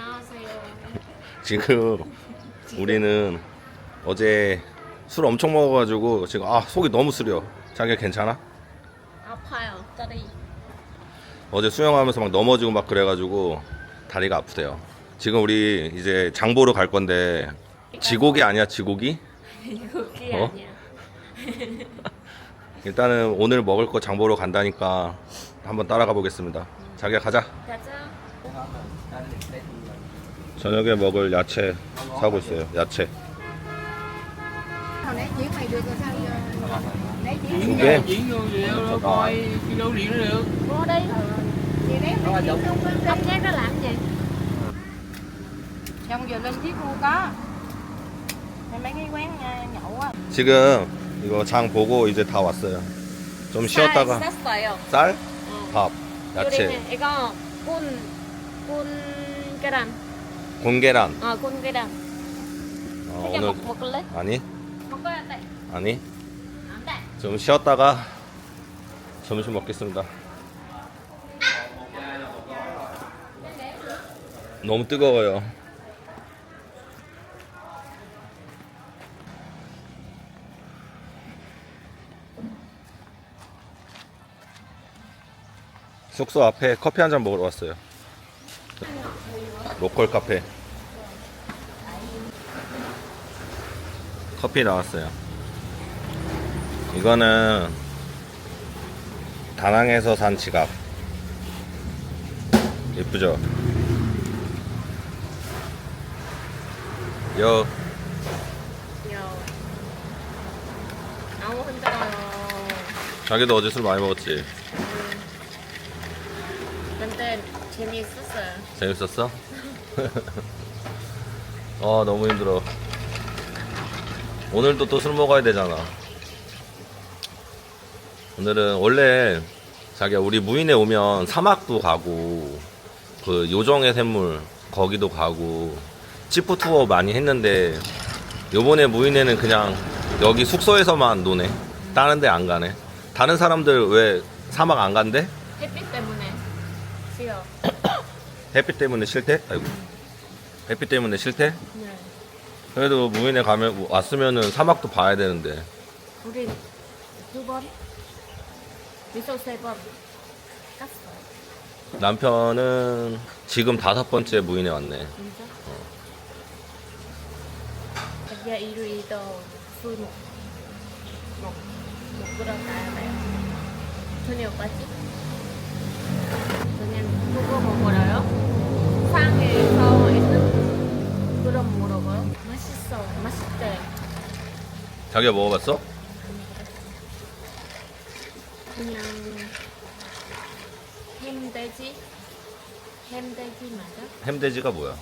안녕하세요. 지금 우리는 어제 술 엄청 먹어가지고 지금 아 속이 너무 쓰려. 자기가 괜찮아? 아파요. 다리. 어제 수영하면서 막 넘어지고 막 그래가지고 다리가 아프대요. 지금 우리 이제 장 보러 갈 건데 지고기 아니야 지고기? 이거기 어? 아니야. 일단은 오늘 먹을 거 장 보러 간다니까 한번 따라가 보겠습니다. 자기가 가자. 가자. 저녁에 먹을 야채 사고 있어요. 야채 두 개. vô đi. Chị Ông nó làm gì? Giờ lên chiếc có Hay mấy cái quán nhậu á 지금 이거 장 보고 이제 다 왔어요. 좀 쉬었다가 쌌어요. 쌀, 밥, 야채, 요리는 이거 군, 군 계란. 곤계란. 어, 군 계란. 어, 되게 오늘 먹, 먹을래? 아니 먹어야 돼. 아니 안 돼. 좀 쉬었다가 점심 먹겠습니다. 너무 뜨거워요. 숙소 앞에 커피 한 잔 먹으러 왔어요. 로컬 카페. 커피 나왔어요. 이거는 다낭에서 산 지갑. 예쁘죠? 여 요. 너무. 자기도 어제 술 많이 먹었지? 근데 재미있었어요. 재밌었어? 어 너무 힘들어. 오늘도 또 술 먹어야 되잖아. 오늘은 원래 자기야 우리 무인에 오면 사막도 가고 그 요정의 샘물 거기도 가고 치프 투어 많이 했는데 요번에 무인에는 그냥 여기 숙소에서만 노네. 다른 데 안 가네. 다른 사람들 왜 사막 안 간대? 햇빛 때문에 싫어. 햇빛 때문에 싫대? 아이고. 햇빛 때문에 싫대? 네. 그래도 무인에 가면 왔으면은 사막도 봐야 되는데. 우리 두 번, 미소 세번 깠어요. 남편은 지금 다섯 번째 무인에 왔네. 진짜? 자기가 일요일도 술 먹, 먹, 먹으러 가야 돼요. 저녁 오빠지? 자기가 먹어봤어? 그냥 햄돼지? 햄돼지 맞아? 햄돼지가 뭐야?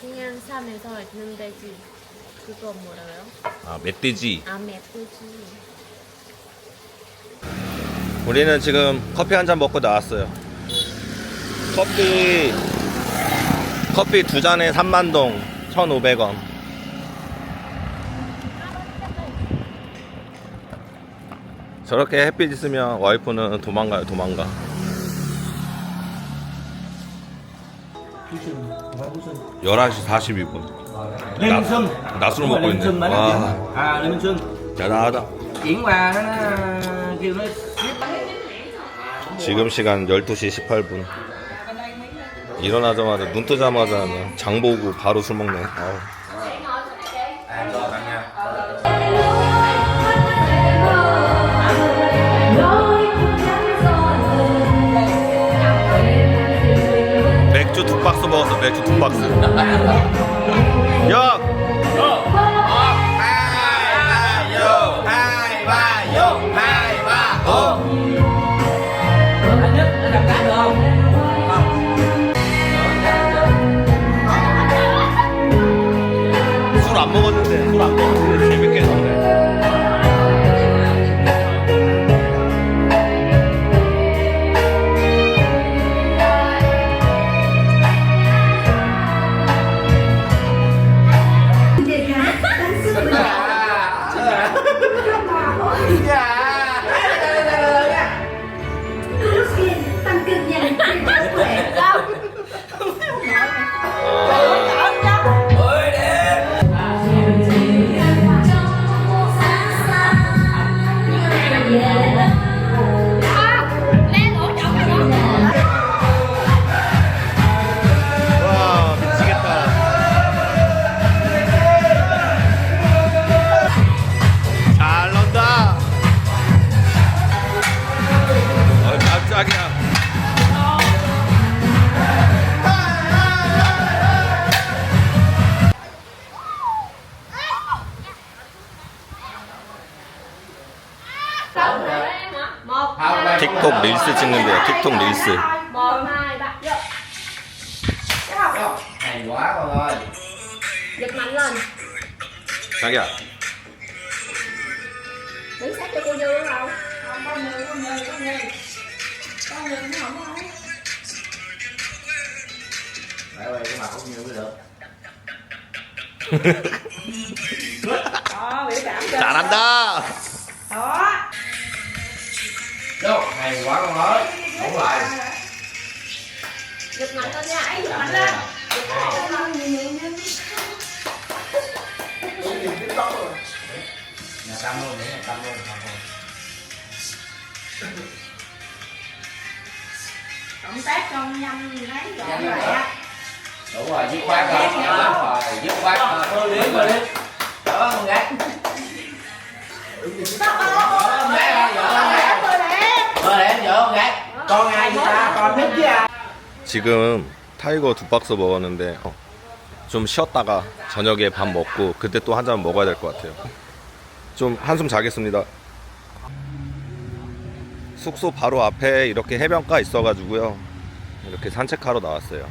그냥 산에서 있는 돼지 그거 뭐라고요? 아, 멧돼지. 아 멧돼지 우리는 지금 커피 한 잔 먹고 나왔어요. 커피, 커피 두 잔에 3만동, 1,500원. 저렇게 햇빛 있으면 와이프는 도망가요, 도망가. Phú Sinh, không phải Phú Sinh 11시 42분. Lê Minh Xuân 낮술을 Không phải 먹고 있네. Nó 와, À 대단하다. Chuyển qua nó, nó kêu nó 지금 시간 12시 18분. 일어나자마자 눈 뜨자마자 그냥 장 보고 바로 술 먹네. 아우. 맥주 두 박스 먹었어. 맥주 두 박스. 야! 술 안 먹었는데 술 안 먹었는데 yeah. 찍는데요. 틱톡 릴스. một hai ba vô hay quá con ơi giật mạnh lên 자기야. đứng sát cho cô như đúng không Không, con người, con người, con người. Con người nó không có ấy. Đấy ơi cái mặt cũng như mới được Đó, biểu cảm cho. 잘한다. Đó. Đâu, hay quá con ơi. Đúng lại giật mạnh lên nha ấy giật mạnh lên. Nhà tâm luôn, để nhà tâm luôn. Động tác con nhanh lấy gọn Nhanh lại lên. á. Đúng rồi, dứt khoát rồi Đúng rồi, dứt khoát rồi Thôi. Liếm rồi Đó con gái 지금 타이거 두 박스 먹었는데 어, 좀 쉬었다가 저녁에 밥 먹고 그때 또 한 잔 먹어야 될 것 같아요. 좀 한숨 자겠습니다. 숙소 바로 앞에 이렇게 해변가 있어가지고요. 이렇게 산책하러 나왔어요.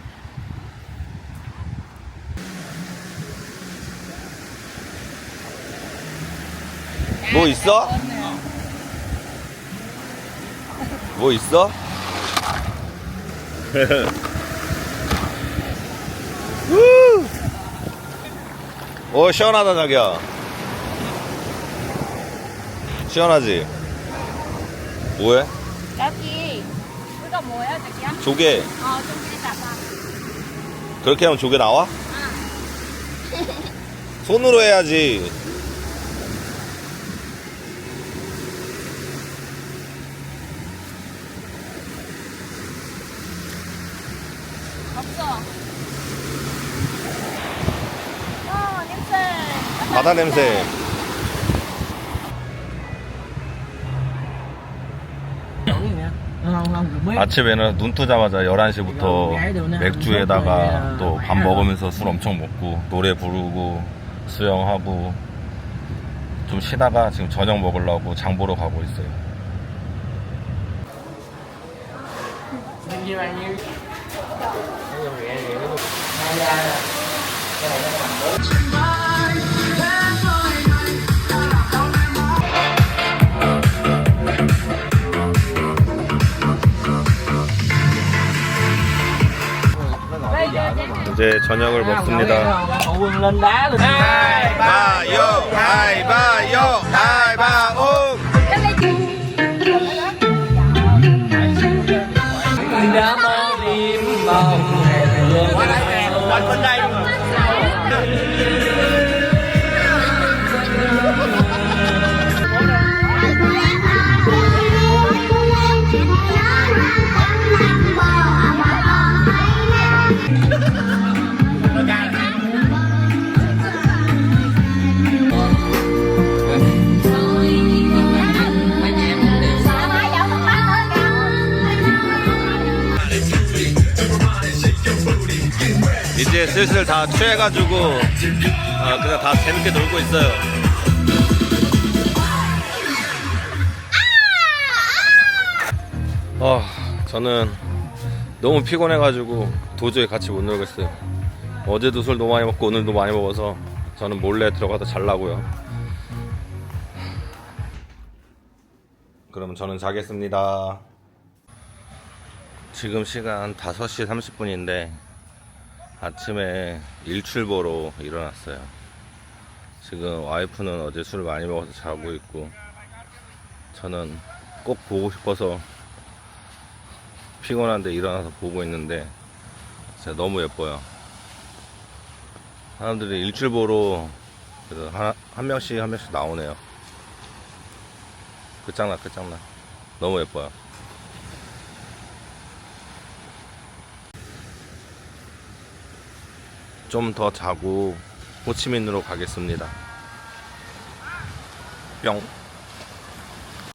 뭐 있어? 뭐 있어? 오 시원하다 자기야 시원하지? 뭐해? 여기 그거 뭐야 저기야 조개 어 저기 잡아 그렇게 하면 조개 나와? 손으로 해야지 없어 어 냄새 바다 냄새. 아침에는 눈 뜨자마자 11시부터 맥주에다가 또 밥 먹으면서 술 엄청 먹고 노래 부르고 수영하고 좀 쉬다가 지금 저녁 먹으려고 장 보러 가고 있어요. bao nhiêu 이제 저녁을 먹습니다. 하이바요 하이바오. đã 슬슬 다 취해가지고 어, 그냥 다 재밌게 놀고 있어요. 어, 저는 너무 피곤해가지고 도저히 같이 못 놀겠어요. 어제도 술 너무 많이 먹고 오늘도 많이 먹어서 저는 몰래 들어가서 잘라고요. 그럼 저는 자겠습니다. 지금 시간 5시 30분인데 아침에 일출보로 일어났어요. 지금 와이프는 어제 술 많이 먹어서 자고 있고 저는 꼭 보고 싶어서 피곤한데 일어나서 보고 있는데 진짜 너무 예뻐요. 사람들이 일출보로 그래서 한, 한 명씩 한 명씩 나오네요. 끝장나 끝장나 너무 예뻐요. 좀 더 자고 호치민으로 가겠습니다. 뿅.